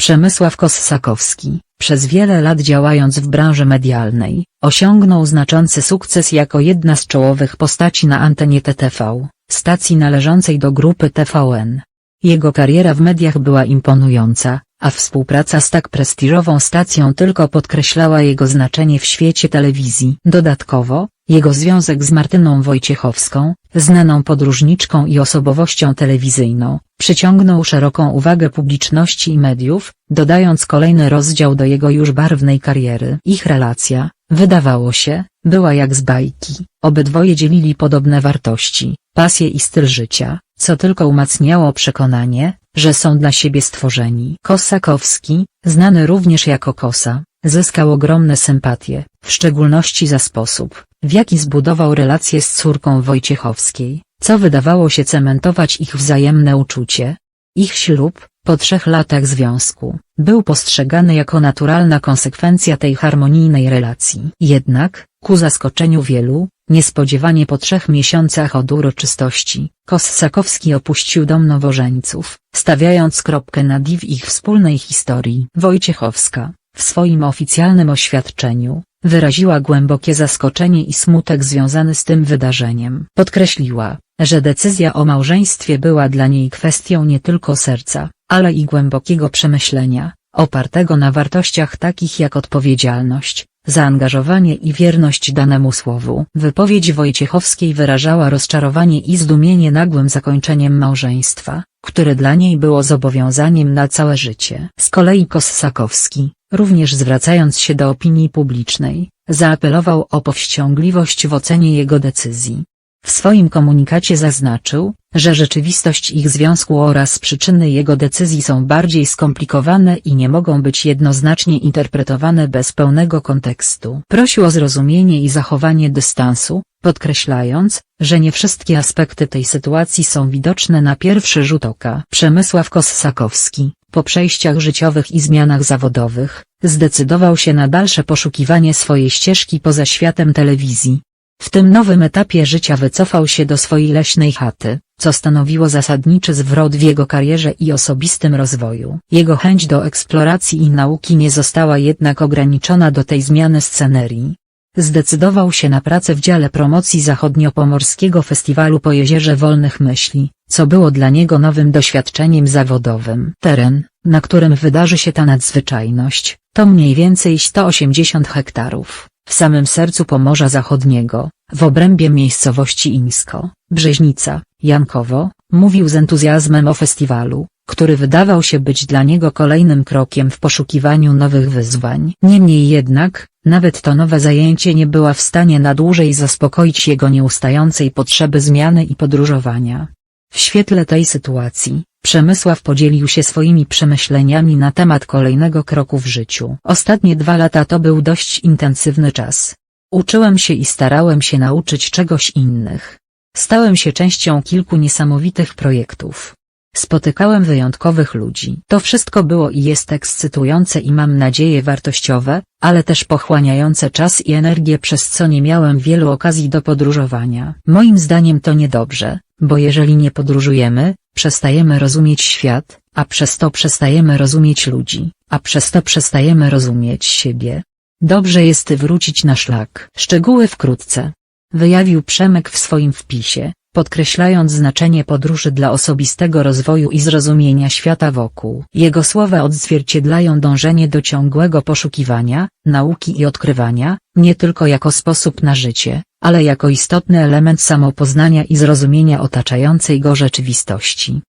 Przemysław Kossakowski, przez wiele lat działając w branży medialnej, osiągnął znaczący sukces jako jedna z czołowych postaci na antenie TTV, stacji należącej do grupy TVN. Jego kariera w mediach była imponująca, a współpraca z tak prestiżową stacją tylko podkreślała jego znaczenie w świecie telewizji. Dodatkowo, jego związek z Martyną Wojciechowską, znaną podróżniczką i osobowością telewizyjną, przyciągnął szeroką uwagę publiczności i mediów, dodając kolejny rozdział do jego już barwnej kariery. Ich relacja, wydawało się, była jak z bajki, obydwoje dzielili podobne wartości, pasję i styl życia, co tylko umacniało przekonanie, że są dla siebie stworzeni. Kosakowski, znany również jako Kosa, zyskał ogromne sympatie, w szczególności za sposób, w jaki zbudował relacje z córką Wojciechowskiej, co wydawało się cementować ich wzajemne uczucie. Ich ślub, po trzech latach związku, był postrzegany jako naturalna konsekwencja tej harmonijnej relacji. Jednak, ku zaskoczeniu wielu, niespodziewanie po trzech miesiącach od uroczystości, Kossakowski opuścił dom nowożeńców, stawiając kropkę nad i w ich wspólnej historii. Wojciechowska, w swoim oficjalnym oświadczeniu, wyraziła głębokie zaskoczenie i smutek związany z tym wydarzeniem. Podkreśliła, że decyzja o małżeństwie była dla niej kwestią nie tylko serca, ale i głębokiego przemyślenia, opartego na wartościach takich jak odpowiedzialność, zaangażowanie i wierność danemu słowu. Wypowiedź Wojciechowskiej wyrażała rozczarowanie i zdumienie nagłym zakończeniem małżeństwa, które dla niej było zobowiązaniem na całe życie. Z kolei Kossakowski, również zwracając się do opinii publicznej, zaapelował o powściągliwość w ocenie jego decyzji. W swoim komunikacie zaznaczył, że rzeczywistość ich związku oraz przyczyny jego decyzji są bardziej skomplikowane i nie mogą być jednoznacznie interpretowane bez pełnego kontekstu. Prosił o zrozumienie i zachowanie dystansu, podkreślając, że nie wszystkie aspekty tej sytuacji są widoczne na pierwszy rzut oka. Przemysław Kossakowski, po przejściach życiowych i zmianach zawodowych, zdecydował się na dalsze poszukiwanie swojej ścieżki poza światem telewizji. W tym nowym etapie życia wycofał się do swojej leśnej chaty, co stanowiło zasadniczy zwrot w jego karierze i osobistym rozwoju. Jego chęć do eksploracji i nauki nie została jednak ograniczona do tej zmiany scenerii. Zdecydował się na pracę w dziale promocji Zachodniopomorskiego Festiwalu po Jezierze Wolnych Myśli, co było dla niego nowym doświadczeniem zawodowym. Teren, na którym wydarzy się ta nadzwyczajność, to mniej więcej 180 hektarów, w samym sercu Pomorza Zachodniego, w obrębie miejscowości Ińsko, Brzeźnica, Jankowo, mówił z entuzjazmem o festiwalu, który wydawał się być dla niego kolejnym krokiem w poszukiwaniu nowych wyzwań. Niemniej jednak, nawet to nowe zajęcie nie była w stanie na dłużej zaspokoić jego nieustającej potrzeby zmiany i podróżowania. W świetle tej sytuacji, Przemysław podzielił się swoimi przemyśleniami na temat kolejnego kroku w życiu. Ostatnie dwa lata to był dość intensywny czas. Uczyłem się i starałem się nauczyć czegoś innych. Stałem się częścią kilku niesamowitych projektów. Spotykałem wyjątkowych ludzi. To wszystko było i jest ekscytujące i mam nadzieję wartościowe, ale też pochłaniające czas i energię przez co nie miałem wielu okazji do podróżowania. Moim zdaniem to niedobrze, bo jeżeli nie podróżujemy, przestajemy rozumieć świat, a przez to przestajemy rozumieć ludzi, a przez to przestajemy rozumieć siebie. Dobrze jest wrócić na szlak. Szczegóły wkrótce. Wyjawił Przemek w swoim wpisie, podkreślając znaczenie podróży dla osobistego rozwoju i zrozumienia świata wokół. Jego słowa odzwierciedlają dążenie do ciągłego poszukiwania, nauki i odkrywania, nie tylko jako sposób na życie, ale jako istotny element samopoznania i zrozumienia otaczającej go rzeczywistości.